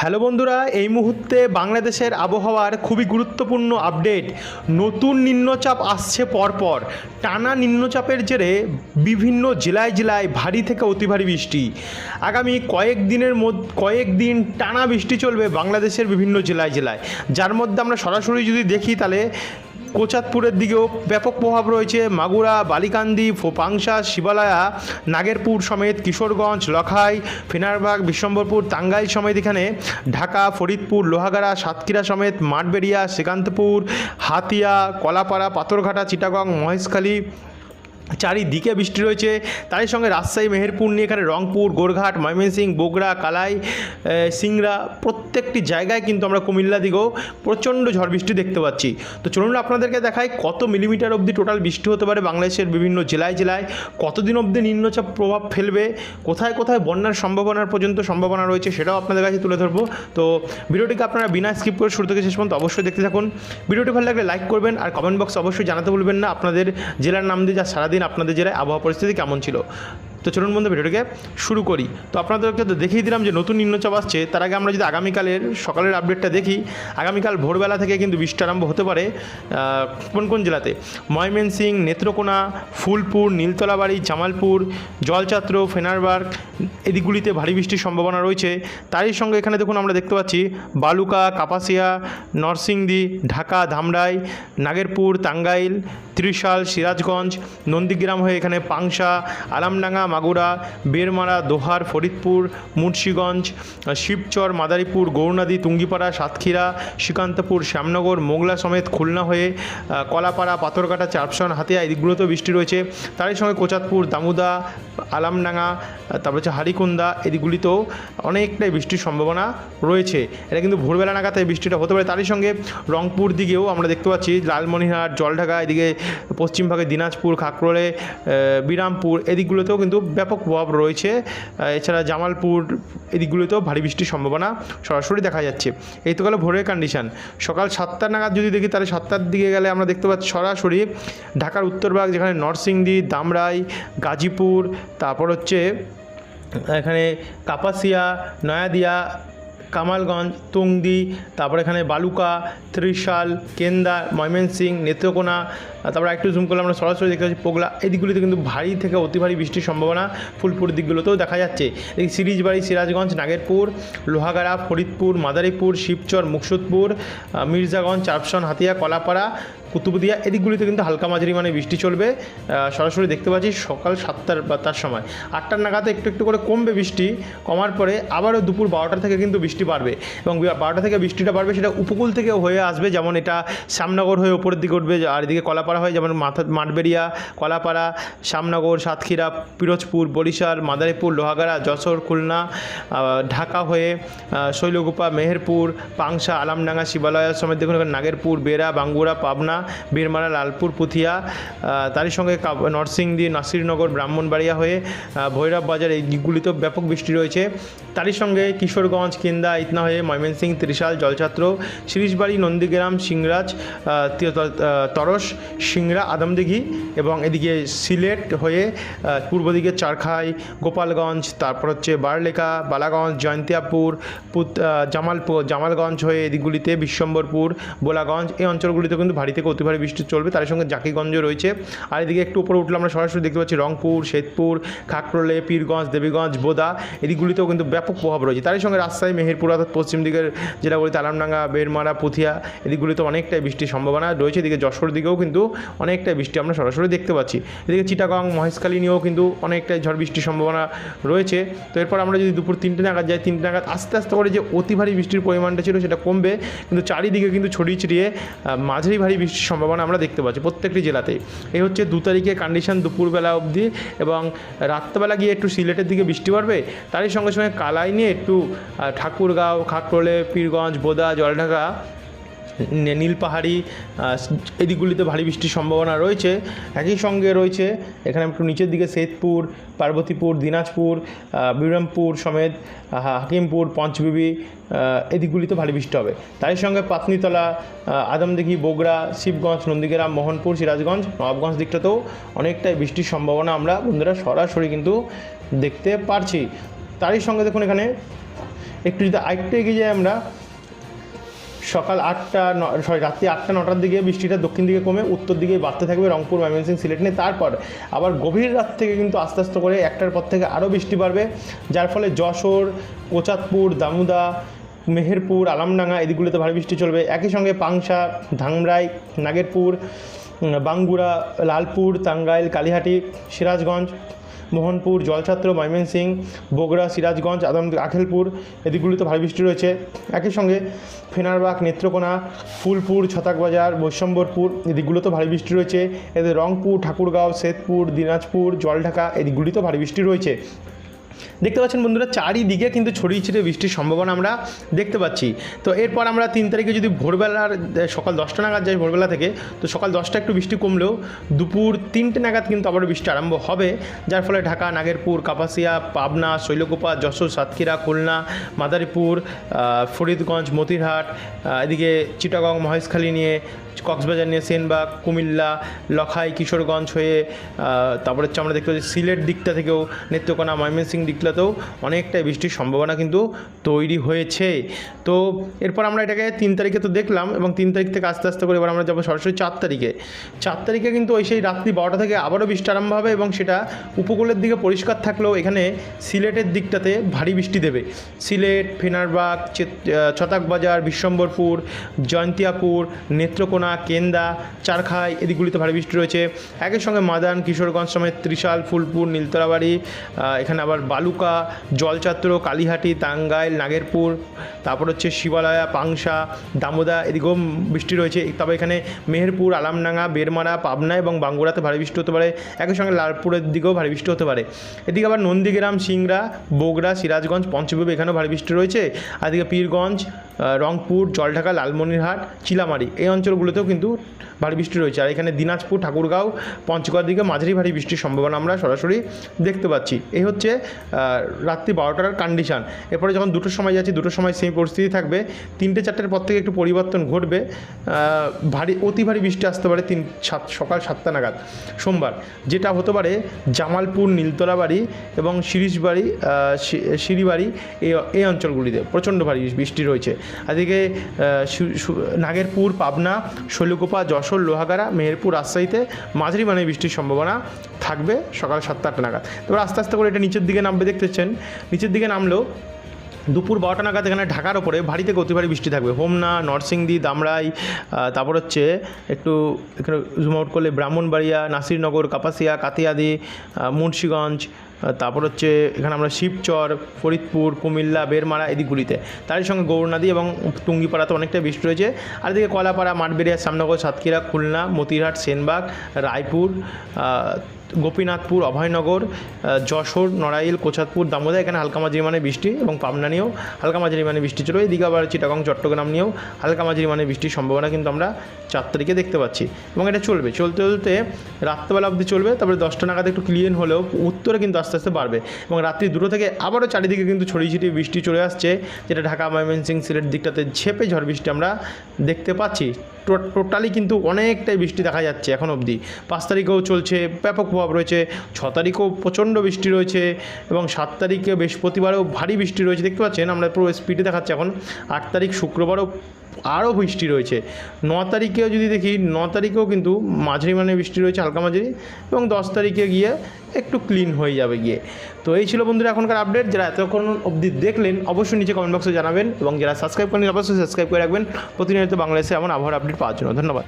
Hello বন্ধুরা, এই মুহূর্তে বাংলাদেশের আবহাওয়ার খুবই গুরুত্বপূর্ণ আপডেট। নতুন নিম্নচাপ আসছে পরপর। টানা নিম্নচাপের জেরে বিভিন্ন জেলায় জেলায় ভারী থেকে অতি ভারী বৃষ্টি। আগামী কয়েক দিনের মধ্যে, কয়েক দিন টানা বৃষ্টি চলবে বাংলাদেশের বিভিন্ন জেলায় জেলায়। যার মধ্যে আমরা সরাসরি যদি দেখি তাহলে কোচাতপুরের দিকেও ব্যাপক প্রভাব রয়েছে। মাগুরা, বালিকান্দি, ফোপাংশা, শিবালয়া, নাগেরপুর সমেত কিশোরগঞ্জ, লখাই, ফেনারবাগ, বিশ্বম্বরপুর, টাঙ্গাইল সমেত এখানে ঢাকা, ফরিদপুর, লোহাগাড়া, সাতক্ষীরা সমেত মাঠবেড়িয়া, শ্রীকান্তপুর, হাতিয়া, কলাপাড়া, পাথরঘাটা, চিটাগং, মহেশখালী চারিদিকে বৃষ্টি রয়েছে। তারই সঙ্গে রাজশাহী, মেহেরপুর নিয়ে এখানে রংপুর, গোরঘাট, ময়মনসিংহ, বগুড়া, কালাই সিংড়া প্রত্যেকটি জায়গায় কিন্তু আমরা কুমিল্লা দিকেও প্রচণ্ড ঝড় বৃষ্টি দেখতে পাচ্ছি। তো চলুন আপনাদেরকে দেখাই কত মিলিমিটার অবধি টোটাল বৃষ্টি হতে পারে বাংলাদেশের বিভিন্ন জেলায় জেলায়। কতদিন অবধি নিম্নচাপ প্রভাব ফেলবে? কোথায় কোথায় বন্যার সম্ভাবনার পর্যন্ত সম্ভাবনা রয়েছে সেটাও আপনাদের কাছে তুলে ধরবো। তো ভিডিওটিকে আপনারা বিনা স্কিপ করে শুরু থেকে শেষ পর্যন্ত অবশ্যই দেখতে থাকুন। ভিডিওটি ভালো লাগলে লাইক করবেন আর কমেন্ট বক্স অবশ্যই জানাতে ভুলবেন না। আপনাদের জেলার নাম দিয়ে যা সারাদিন আপনাদের জেলায় আবহাওয়া পরিস্থিতি কেমন ছিল? তো চলুন বন্ধু ভিডিওটিকে শুরু করি। তো আপনাদেরকে তো দেখিয়ে দিলাম যে নতুন নিম্নচাপ আসছে, তার আগে আমরা যদি আগামীকালের সকালের আপডেটটা দেখি, আগামীকাল ভোরবেলা থেকে কিন্তু বৃষ্টি আরম্ভ হতে পারে কোন কোন জেলাতে? ময়মনসিং, নেত্রকোনা, ফুলপুর, নীলতলাবাড়ি, জামালপুর জলচাত্র ফেনারবার্গ, এদিকগুলিতে ভারী বৃষ্টির সম্ভাবনা রয়েছে। তারই সঙ্গে এখানে দেখুন আমরা দেখতে পাচ্ছি বালুকা, কাপাসিয়া, নরসিংদী, ঢাকা, ধামরাই, নাগেরপুর, টাঙ্গাইল, ত্রিশাল, সিরাজগঞ্জ, নন্দীগ্রাম হয়ে এখানে পাংশা আলামডাঙ্গা মাগুরা, বেরমারা, দোহার, ফরিদপুর, মুন্সীগঞ্জ, শিবচর, মাদারীপুর, গৌরনদী, তুঙ্গিপাড়া, সাতক্ষীরা, শ্রীকান্তপুর, শ্যামনগর, মোগলা সমেত খুলনা হয়ে কলাপাড়া পাথরকাটা চারপসন হাতিয়া এদিকগুলোতেও বৃষ্টি রয়েছে। তারই সঙ্গে কোচাতপুর, দামুদা, আলামডাঙ্গা তারপর হচ্ছে হারিকুন্দা এদিকগুলিতেও অনেকটাই বৃষ্টির সম্ভাবনা রয়েছে। এটা কিন্তু ভোরবেলা নাগাদ এই বৃষ্টিটা হতে পারে। তারই সঙ্গে রংপুর দিকেও আমরা দেখতে পাচ্ছি, লালমনিরহাট, জলঢাকা, এদিকে পশ্চিমভাগে দিনাজপুর, খাকরোলে বিরামপুর, এদিকগুলোতেও কিন্তু ব্যাপক প্রভাব রয়েছে। এছাড়া জামালপুর এদিকগুলোতেও ভারী বৃষ্টির সম্ভাবনা সরাসরি দেখা যাচ্ছে। এই তো গেল ভোরের কন্ডিশান সকাল সাতটা নাগাদ যদি দেখি, তাহলে সাতটার দিকে গেলে আমরা দেখতে পাচ্ছি সরাসরি ঢাকার উত্তরভাগ যেখানে নরসিংদী, দামরাই, গাজীপুর, তারপর হচ্ছে এখানে কাপাসিয়া, নয়াদিয়া কামালগঞ্জ তুংদি তারপর এখানে বালুকা, ত্রিশাল, কেন্দা, ময়মনসিং, নেত্রকোনা, তারপর একটু জুম করলে আমরা সরাসরি দেখতে পাচ্ছি পোগলা। এই দিকগুলিতে কিন্তু ভারী থেকে অতি ভারী বৃষ্টির সম্ভাবনা ফুলপুর দিকগুলোতেও দেখা যাচ্ছে। এই সিরিজবাড়ি, সিরাজগঞ্জ, নাগেরপুর, লোহাগাড়া, ফরিদপুর, মাদারীপুর, শিবচর, মুকসুদপুর মির্জাগঞ্জ চারপসন হাতিয়া, কলাপাড়া কুতুবদিয়া এদিকগুলিতে কিন্তু হালকা মাঝারি মানে বৃষ্টি চলবে। সরাসরি দেখতে পাচ্ছি সকাল সাতটার বা তার সময়। আটটার নাগাদে একটু একটু করে কমবে বৃষ্টি কমার পরে আবারও দুপুর বারোটা থেকে কিন্তু বৃষ্টি বাড়বে এবং বারোটা থেকে বৃষ্টিটা বাড়বে সেটা উপকূল থেকে হয়ে আসবে যেমন এটা শ্যামনগর হয়ে উপরের দিকে উঠবে আর এদিকে কলাপাড়া হয় যেমন মাথা মাঠবেড়িয়া কলাপাড়া শ্যামনগর সাতক্ষীরা পিরোজপুর বরিশাল মাদারীপুর লোহাগাড়া যশোর খুলনা ঢাকা হয়ে আহ, শৈলকুপা মেহেরপুর পাংশা আলামডাঙ্গা শিবালয়া সমেত দেখুন নাগেরপুর বেড়া বাঙ্গুরা পাবনা বীরমারা লালপুর, পুথিয়া তারই সঙ্গে নরসিংদী, নাসিরনগর, ব্রাহ্মণবাড়িয়া হয়ে ভৈরব বাজার এই দিকগুলিতেও ব্যাপক বৃষ্টি রয়েছে। তারই সঙ্গে কিশোরগঞ্জ, কিন্দা, ইতনা হয়ে ময়মনসিংহ, ত্রিশাল, জলছাত্র শিরিশবাড়ি নন্দীগ্রাম, সিংরাজ তরস সিংরা আদমদিঘি এবং এদিকে সিলেট হয়ে পূর্ব দিকে চারখাই, গোপালগঞ্জ, তারপর হচ্ছে বারলেখা, বালাগঞ্জ, জয়ন্তিয়াপুর জামালপুর জামালগঞ্জ হয়ে এদিকগুলিতে বিশ্বম্বরপুর, বোলাগঞ্জ, এই অঞ্চলগুলিতে কিন্তু ভারী থেকে অতি ভারী বৃষ্টি চলবে। তার সঙ্গে জাকিগঞ্জ রয়েছে। আর এদিকে একটু উপরে উঠলে আমরা সরাসরি দেখতে পাচ্ছি রংপুর, শেতপুর, খাকরোলে, পীরগঞ্জ, দেবীগঞ্জ, বোদা, এদিকগুলিতেও কিন্তু ব্যাপক প্রভাব রয়েছে। তারই সঙ্গে রাজশাহী, মেহেরপুর, অর্থাৎ পশ্চিম দিকের জেলাগুলিতে আলামডাঙ্গা বেরমারা, পুথিয়া এদিকগুলিতে অনেকটাই বৃষ্টির সম্ভাবনা রয়েছে। এদিকে যশোর দিকেও কিন্তু অনেকটাই বৃষ্টি আমরা সরাসরি দেখতে পাচ্ছি। এদিকে চিটাগং, মহেশখালী নিয়েও কিন্তু অনেকটাই ঝড় বৃষ্টির সম্ভাবনা রয়েছে। তো এরপর আমরা যদি দুপুর তিনটে নাগাদ যাই, তিনটে নাগাদ আস্তে আস্তে করে যে অতি ভারী বৃষ্টির পরিমাণটা ছিল সেটা কমবে। কিন্তু চারিদিকে কিন্তু ছড়িয়ে ছিটিয়ে মাঝারি ভারী বৃষ্টির সম্ভাবনা আমরা দেখতে পাচ্ছি প্রত্যেকটি জেলাতেই। এই হচ্ছে দু তারিখে কন্ডিশন দুপুরবেলা অবধি এবং রাত্রেবেলা গিয়ে একটু সিলেটের দিকে বৃষ্টি পড়বে। তারই সঙ্গে সঙ্গে কালাই নিয়ে একটু ঠাকুরগাঁও, খাকরোলে, পীরগঞ্জ, বোদা, জলঢাকা নীলপাহাড়ি আহ, এদিকগুলিতে ভারী বৃষ্টির সম্ভাবনা রয়েছে। একই সঙ্গে রয়েছে এখানে একটু নিচের দিকে সেতপুর পার্বতীপুর দিনাজপুর বিরামপুর সমেত হাকিমপুর পঞ্চবিবি এদিকগুলিতে ভারী বৃষ্টি হবে। তাই সঙ্গে পাতনিতলা আদমদিঘি বগুড়া শিবগঞ্জ নন্দীগ্রাম মোহনপুর সিরাজগঞ্জ নবাবগঞ্জ দিকটাতেও অনেকটাই বৃষ্টির সম্ভাবনা আমরা বন্ধুরা সরাসরি কিন্তু দেখতে পারছি। তারই সঙ্গে দেখুন এখানে একটু যদি আরেকটু এগিয়ে যাই আমরা সকাল আটটা সরি রাত্রি আটটা, নটার দিকে বৃষ্টিটা দক্ষিণ দিকে কমে, উত্তর দিকে বাড়তে থাকবে, রংপুর ময়মনসিং সিলেট নিয়ে। তারপর আবার গভীর রাত থেকে কিন্তু আস্তে আস্তে করে একটার পর থেকে আরও বৃষ্টি বাড়বে, যার ফলে যশোর কোচাতপুর দামুদা, মেহেরপুর আলামডাঙ্গা এদিকগুলোতে ভারী বৃষ্টি চলবে। একই সঙ্গে পাংশা ধামরাই নাগেরপুর বাঙ্গুড়া, লালপুর, টাঙ্গাইল, কালীহাটি, সিরাজগঞ্জ মোহনপুর, জলছাত্র ময়মনসিং বগুড়া, সিরাজগঞ্জ, আদম আখেলপুর এদিকগুলিতে ভারী বৃষ্টি রয়েছে। একই সঙ্গে ফেনারবাগ, নেত্রকোনা, ফুলপুর, ছতাকবাজার, বৈশম্বরপুর এদিকগুলোতে ভারী বৃষ্টি রয়েছে। এদের রংপুর, ঠাকুরগাঁও শ্বেতপুর দিনাজপুর, জলঢাকা এদিকগুলিতেও ভারী বৃষ্টি রয়েছে। দেখতে পাচ্ছেন বন্ধুরা, চারিদিকে কিন্তু ছড়িয়ে ছিটিয়ে বৃষ্টির সম্ভাবনা আমরা দেখতে পাচ্ছি। তো এরপর আমরা তিন তারিখে যদি ভোরবেলার সকাল দশটা নাগাদ যাই ভোরবেলা থেকে, তো সকাল দশটা একটু বৃষ্টি কমলেও দুপুর তিনটে নাগাদ কিন্তু আবার বৃষ্টি আরম্ভ হবে, যার ফলে ঢাকা, নাগেরপুর, কাপাসিয়া, পাবনা, শৈলকুপা, যশোর, সাতক্ষীরা, খুলনা, মাদারীপুর ফরিদগঞ্জ, মতিরহাট এদিকে চিটাগং, মহেশখালী নিয়ে, কক্সবাজার নিয়ে সেনবাগ, কুমিল্লা, লখাই, কিশোরগঞ্জ হয়ে তারপরে হচ্ছে আমরা দেখতে পাচ্ছি সিলেট দিকটা থেকেও, নেত্রকোনা ময়মনসিং দিকটাতেও অনেকটাই বৃষ্টির সম্ভাবনা কিন্তু তৈরি হয়েছে। তো এরপর আমরা এটাকে তিন তারিখে তো দেখলাম এবং তিন তারিখ থেকে আস্তে আস্তে করে এবার আমরা যাব সরাসরি চার তারিখে। চার তারিখে কিন্তু ওই সেই রাত্রি বারোটা থেকে আবারও বৃষ্টি আরম্ভ হবে এবং সেটা উপকূলের দিকে পরিষ্কার থাকলেও এখানে সিলেটের দিকটাতে ভারী বৃষ্টি দেবে। সিলেট, ফেনারবাগ ছতাকবাজার বিশ্বম্বরপুর, জয়ন্তিয়াপুর, নেত্রকোনা, কেন্দা, চারখাই এদিকগুলিতে ভারী বৃষ্টি রয়েছে। একই সঙ্গে মাদান কিশোরগঞ্জ সমেত ত্রিশাল, ফুলপুর, নীলতলাবাড়ি এখানে আবার বালুকা, জলচাত্র, কালীহাটি, টাঙ্গাইল, নাগেরপুর, তারপর হচ্ছে শিবালয়া, পাংশা, দামোদা এদিকেও বৃষ্টি রয়েছে। তবে এখানে মেহেরপুর, আলামডাঙ্গা, বেরমারা, পাবনা এবং বাঙ্গুড়াতে ভারী বৃষ্টি হতে পারে, একই সঙ্গে লালপুরের দিকেও ভারী বৃষ্টি হতে পারে। এদিকে আবার নন্দীগ্রাম, সিংড়া, বগুড়া, সিরাজগঞ্জ পঞ্চবিবি এখানেও ভারী বৃষ্টি রয়েছে। আর এদিকে পীরগঞ্জ রংপুর, জলঢাকা, লালমনিরহাট, চিলামারি। এই অঞ্চলগুলোতেও কিন্তু ভারী বৃষ্টি রয়েছে। আর এখানে দিনাজপুর, ঠাকুরগাঁও, পঞ্চগড় দিকে মাঝারি ভারী বৃষ্টির সম্ভাবনা আমরা সরাসরি দেখতে পাচ্ছি। এই হচ্ছে রাত্রি বারোটার কন্ডিশান এরপরে যখন দুটোর সময় যাচ্ছি, দুটোর সময় সেই পরিস্থিতি থাকবে। তিনটে চারটের পর থেকে একটু পরিবর্তন ঘটবে। ভারী, অতি ভারী বৃষ্টি আসতে পারে তিন, সাত, সকাল সাতটা নাগাদ, সোমবার। যেটা হতে পারে জামালপুর নীলতলা বাড়ি এবং শিরিশবাড়ি শিরিবাড়ি এই এই অঞ্চলগুলিতে প্রচণ্ড ভারী বৃষ্টি রয়েছে। এদিকে নাগেরপুর, পাবনা শৈলকুপা যশোর, লোহাগাড়া, মেহেরপুর, রাজশাহীতে মাঝারি মানে বৃষ্টির সম্ভাবনা থাকবে সকাল সাতটা আটটা নাগাদ। তারপর আস্তে আস্তে করে এটা নিচের দিকে নামবে দেখতেছেন নিচের দিকে নামলেও দুপুর বারোটা নাগাদ এখানে ঢাকার ওপরে ভারী থেকে অতি ভারী বৃষ্টি থাকবে। হোমনা, নরসিংদী দামরাই তারপর হচ্ছে একটু এখানে জুম আউট করলে ব্রাহ্মণবাড়িয়া, নাসিরনগর, কাপাসিয়া, কাতিয়াদি মুন্সীগঞ্জ তারপর হচ্ছে এখানে আমরা শিবচর, ফরিদপুর, কুমিল্লা, বেরমারা এদিকগুলিতে তারই সঙ্গে গৌরনাদী এবং টুঙ্গিপাড়াতে অনেকটা বৃষ্টি রয়েছে। আর এদিকে কলাপাড়া, মাঠবেড়িয়া, শ্যামনগর, সাতক্ষীরা, খুলনা, মতিরহাট, সেনবাগ, রায়পুর গোপীনাথপুর, অভয়নগর যশোর, নড়াইল কোচাতপুর দামোদা, এখানে হালকা মাঝারি মানে বৃষ্টি এবং পাবনা নিয়েও হালকা মাঝারি মানে বৃষ্টি চলবে এদিকে আবার চিটাগং, চট্টগ্রাম নিয়েও হালকা মাঝারি মানে বৃষ্টির সম্ভাবনা কিন্তু আমরা চার তারিখে দেখতে পাচ্ছি এবং এটা চলবে। চলতে চলতে রাত্রেবেলা অবধি চলবে, তারপরে দশটা নাগাদ একটু ক্লিন হলেও উত্তরে কিন্তু আস্তে আস্তে বাড়বে এবং রাত্রি দুটো থেকে আবারও চারিদিকে কিন্তু ছড়িয়ে ছিটিয়ে বৃষ্টি চলে আসছে, যেটা ঢাকা ময়মনসিং সিলেট দিকটাতে ঝেপে ঝড় বৃষ্টি আমরা দেখতে পাচ্ছি। টোটালি কিন্তু অনেকটাই বৃষ্টি দেখা যাচ্ছে এখন অবধি। পাঁচ তারিখেও চলছে ব্যাপক প্রভাব রয়েছে। ছ তারিখেও প্রচণ্ড বৃষ্টি রয়েছে এবং সাত তারিখে বৃহস্পতিবারেও ভারী বৃষ্টি রয়েছে। দেখতে পাচ্ছেন, আমরা পুরো স্পিডে দেখাচ্ছি এখন। আট তারিখ শুক্রবারও আরও বৃষ্টি রয়েছে। ন তারিখেও যদি দেখি, ন তারিখেও কিন্তু মাঝারি মানে বৃষ্টি রয়েছে, হালকা মাঝারি এবং দশ তারিখে গিয়ে একটু ক্লিন হয়ে যাবে গিয়ে। তো এই ছিল বন্ধুরা এখনকার আপডেট যারা এতক্ষণ অবধি দেখলেন, অবশ্যই নিচে কমেন্ট বক্সে জানাবেন এবং যারা সাবস্ক্রাইব করেন অবশ্যই সাবস্ক্রাইব করে রাখবেন। প্রতিনিয়ত বাংলাদেশে এমন আবহাওয়ার আপডেট পাওয়ার জন্য। ধন্যবাদ।